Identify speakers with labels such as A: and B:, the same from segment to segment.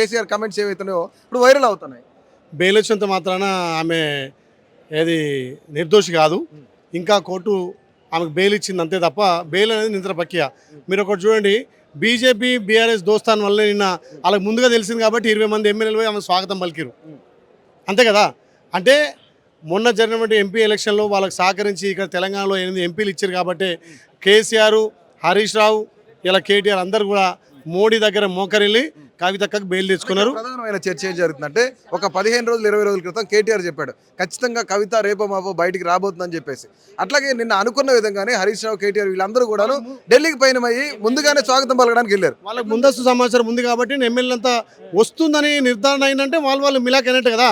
A: KCR comments ఏవైతున్నాయో ఇప్పుడు viral అవుతున్నాయి.
B: బెయిల్ వచ్చినంత మాత్రాన ఆమె ఏది నిర్దోషి కాదు. ఇంకా కోర్టు ఆమెకు బెయిల్ ఇచ్చింది అంతే తప్ప బెయిల్ అనేది నిద్ర ప్రక్రియ. మీరు ఒకటి చూడండి బీజేపీ బీఆర్ఎస్ దోస్తాన్ వల్ల నిన్న వాళ్ళకి ముందుగా తెలిసింది కాబట్టి ఇరవై మంది ఎమ్మెల్యేలు పోయి ఆమె స్వాగతం పలికిరు అంతే కదా? అంటే మొన్న జరిగినటువంటి ఎంపీ ఎలక్షన్లో వాళ్ళకి సహకరించి ఇక్కడ తెలంగాణలో ఎనిమిది ఎంపీలు ఇచ్చారు కాబట్టి కేసీఆర్ హరీష్ రావు ఇలా కేటీఆర్ అందరు కూడా మోడీ దగ్గర మోకరిల్లి కవితక్కకు బెయిల్ తెచ్చుకున్నారు.
A: ప్రధానమైన చర్చ ఏం జరుగుతుందంటే ఒక పదిహేను రోజులు ఇరవై రోజుల క్రితం కేటీఆర్ చెప్పాడు ఖచ్చితంగా కవిత రేపో మాపో బయటికి రాబోతుందని చెప్పేసి. అట్లాగే నిన్న అనుకున్న విధంగానే హరీష్ రావు కేటీఆర్ వీళ్ళందరూ కూడాను ఢిల్లీకి పయనమయ్యి ముందుగానే స్వాగతం పలకడానికి వెళ్ళారు.
B: వాళ్ళకి ముందస్తు సమాచారం ఉంది కాబట్టి ఎమ్మెల్యే అంతా వస్తుందని నిర్ధారణ అయిందంటే వాళ్ళు వాళ్ళు మిలాక్ అయినట్టు కదా.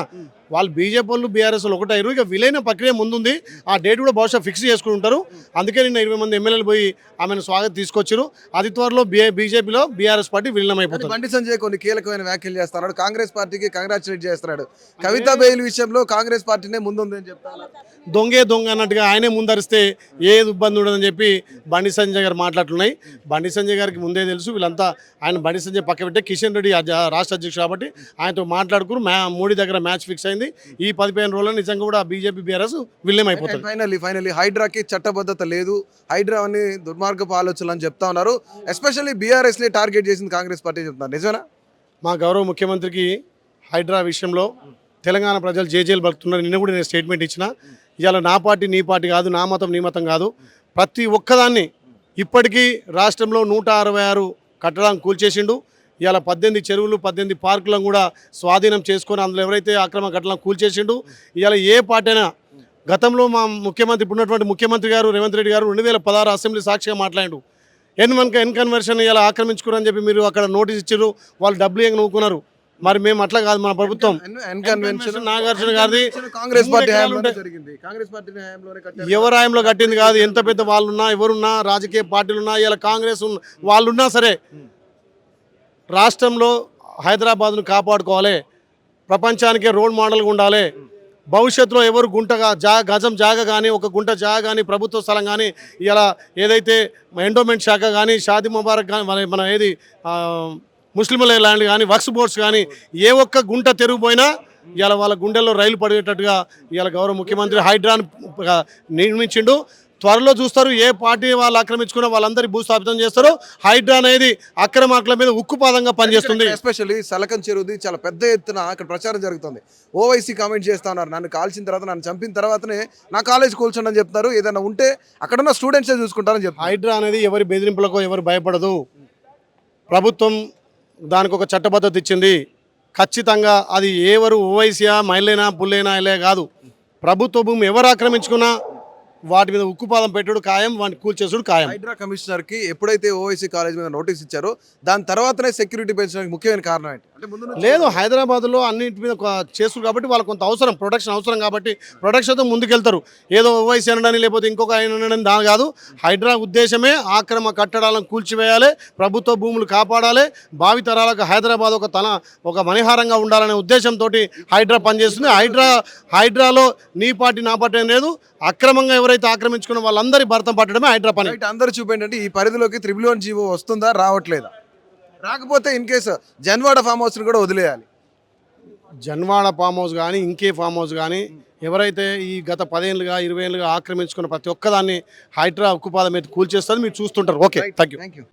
B: వాళ్ళు బీజేపీ వాళ్ళు బీఆర్ఎస్ వాళ్ళు ఒకటైరు ఇక విలైన ప్రక్రియ ముందుంది. ఆ డేట్ కూడా బహుశా ఫిక్స్ చేసుకుని ఉంటారు. అందుకే నిన్న ఇరవై మంది ఎమ్మెల్యేలు పోయి ఆమెను స్వాగతం తీసుకొచ్చారు అది త్వరలో బీజేపీలో బీఆర్ఎస్ పార్టీ విలీనం అయిపోతుంది
A: బండి సంజయ్ కొన్ని కీలకమైన వ్యాఖ్యలు చేస్తున్నాడు. కాంగ్రెస్ పార్టీకి కంగ్రాచులేట్ చేస్తున్నాడు. కవిత బెయిల్ విషయంలో కాంగ్రెస్ పార్టీనే ముందుంది అని చెప్తాను
B: దొంగే దొంగ అన్నట్టుగా ఆయనే ముందరిస్తే ఏది ఇబ్బంది ఉండదని చెప్పి బండి సంజయ్ గారు మాట్లాడుతున్నాయి. బండి సంజయ్ గారికి ముందే తెలుసు. వీళ్ళంతా ఆయన బండి సంజయ్ పక్క పెట్టే కిషన్ రెడ్డి రాష్ట్ర అధ్యక్షుడు కాబట్టి ఆయనతో మాట్లాడుకుని మ్యా మోడీ దగ్గర మ్యాచ్ ఫిక్స్ అయింది. ఈ పదిహేను రోజుల్లో నిజంగా కూడా బీజేపీ బీఆర్ఎస్ విలీనం అయిపోతుంది
A: ఫైనల్లీ ఫైనల్లీ హైడ్రాకి చట్టబద్ధత లేదు. హైడ్రా అని దుర్మార్గపు ఆలోచనలు అని చెప్తా ఉన్నారు. ఎస్పెషల్లీ బీఆర్ఎస్ని టార్గెట్ చేసింది కాంగ్రెస్ పార్టీ చెప్తున్నారు. నిజమేనా?
B: మా గౌరవ ముఖ్యమంత్రికి హైడ్రా విషయంలో తెలంగాణ ప్రజలు జేజేలు బలుకుతున్నారు నిన్న కూడా నేను స్టేట్మెంట్ ఇచ్చిన. ఇవాళ నా పార్టీ నీ పార్టీ కాదు నా మతం నీ మతం కాదు. ప్రతి ఒక్కదాన్ని ఇప్పటికీ రాష్ట్రంలో నూట అరవై ఆరు కట్టడాలను కూల్చేసిండు. ఇవాళ పద్దెనిమిది చెరువులు పద్దెనిమిది పార్కులను కూడా స్వాధీనం చేసుకొని అందులో ఎవరైతే అక్రమ కట్టడాలను కూల్చేసిండు ఇవాళ ఏ పార్టీ అయినా గతంలో మా ముఖ్యమంత్రి ఇప్పుడున్నటువంటి ముఖ్యమంత్రి గారు రేవంత్ రెడ్డి గారు రెండు వేల పదహారు అసెంబ్లీ సాక్షిగా మాట్లాడాడు. ఎన్ వన్ ఎన్ కన్వర్షన్ ఇలా ఆక్రమించుకున్నారని చెప్పి మీరు అక్కడ నోటీస్ ఇచ్చారు వాళ్ళు డబ్బులు ఏం నవ్వుకున్నారు మరి మేము అట్లా కాదు మన ప్రభుత్వం. నాగార్జున గారిది
A: కాంగ్రెస్ పార్టీ
B: కట్టింది కాదు ఎంత పెద్ద వాళ్ళున్నా ఎవరున్నా రాజకీయ పార్టీలు ఉన్నా ఇలా కాంగ్రెస్ ఉన్న వాళ్ళున్నా సరే రాష్ట్రంలో హైదరాబాద్ను కాపాడుకోవాలి. ప్రపంచానికే రోల్ మోడల్గా ఉండాలి. భవిష్యత్తులో ఎవరు గుంటగా జా గజం జాగ కానీ ఒక గుంట జాగ కానీ ప్రభుత్వ స్థలం కానీ ఇలా ఏదైతే ఎండోమెంట్ శాఖ కానీ షాది ముబారక్ కానీ మన మన ఏది ముస్లింల ల్యాండ్ కానీ వక్స్ బోర్డ్స్ కానీ ఏ ఒక్క గుంట తెరిగిపోయినా ఇవాళ వాళ్ళ గుండెల్లో రైలు పడేటట్టుగా ఇవాళ గౌరవ ముఖ్యమంత్రి హైడ్రాన్ నిర్మించిండు. త్వరలో చూస్తారు ఏ పార్టీ వాళ్ళు ఆక్రమించుకున్న వాళ్ళందరి భూస్థాపితం చేస్తారు. హైడ్రా అనేది అక్రమార్కుల మీద ఉక్కుపాదంగా పనిచేస్తుంది.
A: ఎస్పెషల్లీ సలకం చెరువుది చాలా పెద్ద ఎత్తున అక్కడ ప్రచారం జరుగుతుంది. ఓవైసీ కామెంట్ చేస్తా ఉన్నారు. నన్ను కాల్చిన తర్వాత నన్ను చంపిన తర్వాతనే నా కాలేజ్ కూల్చండి అని చెప్తారు ఏదైనా ఉంటే అక్కడ ఉన్న స్టూడెంట్సే చూసుకుంటారని చెప్తారు
B: హైడ్రా అనేది ఎవరి బెదిరింపులకు ఎవరు భయపడదు. ప్రభుత్వం దానికి ఒక చట్టబద్ధత ఇచ్చింది. ఖచ్చితంగా అది ఎవరు ఓవైసీయా మైలేనా పుల్లేనా ఇలే కాదు. ప్రభుత్వ భూమి ఎవరు ఆక్రమించుకున్నా వాటి మీద ఉక్కుపాదం పెట్టడు ఖాయం వాటిని కూల్చేసుడు ఖాయం.
A: హైడ్రా కమిషనర్కి ఎప్పుడైతే ఓవైసీ కాలేజ్ మీద నోటీస్ ఇచ్చారో దాని తర్వాతనే సెక్యూరిటీ పెంచడానికి ముఖ్యమైన కారణం ఏంటి?
B: లేదు హైదరాబాద్లో అన్నింటి మీద చేస్తారు కాబట్టి వాళ్ళకి కొంత అవసరం ప్రొడక్షన్ అవసరం కాబట్టి ప్రొడక్షన్తో ముందుకెళ్తారు. ఏదో ఓవైసీ అనడానికి లేకపోతే ఇంకొక ఆయన అనడం దా కాదు. హైడ్రా ఉద్దేశమే ఆక్రమ కట్టడాలను కూల్చివేయాలి ప్రభుత్వ భూములు కాపాడాలి భావి తరాలకు హైదరాబాద్ ఒక తన ఒక మణిహారంగా ఉండాలనే ఉద్దేశంతో హైడ్రా పనిచేస్తుంది. హైడ్రా హైడ్రాలో నీ పార్టీ నా పార్టీ అని లేదు. అక్రమంగా ఎవరైతే ఆక్రమించుకున్న వాళ్ళందరి భర్తం పట్టడమే హైడ్రా పని.
A: అందరూ చూపేంటంటే ఈ పరిధిలోకి త్రిబుల్ వన్ జీవో వస్తుందా రావట్లేదా? రాకపోతే in case Janwada farm house కూడా వదిలేయాలి.
B: జన్వాడ ఫామ్ హౌస్ కానీ ఇంకే ఫామ్ హౌస్ కానీ ఎవరైతే ఈ గత పదేళ్ళుగా ఇరవై ఏళ్ళుగా ఆక్రమించుకున్న ప్రతి ఒక్కదాన్ని హైడ్రా ఉక్కుపాదం మీద కూల్చేస్తుంది మీరు చూస్తుంటారు. Okay thank you
A: thank you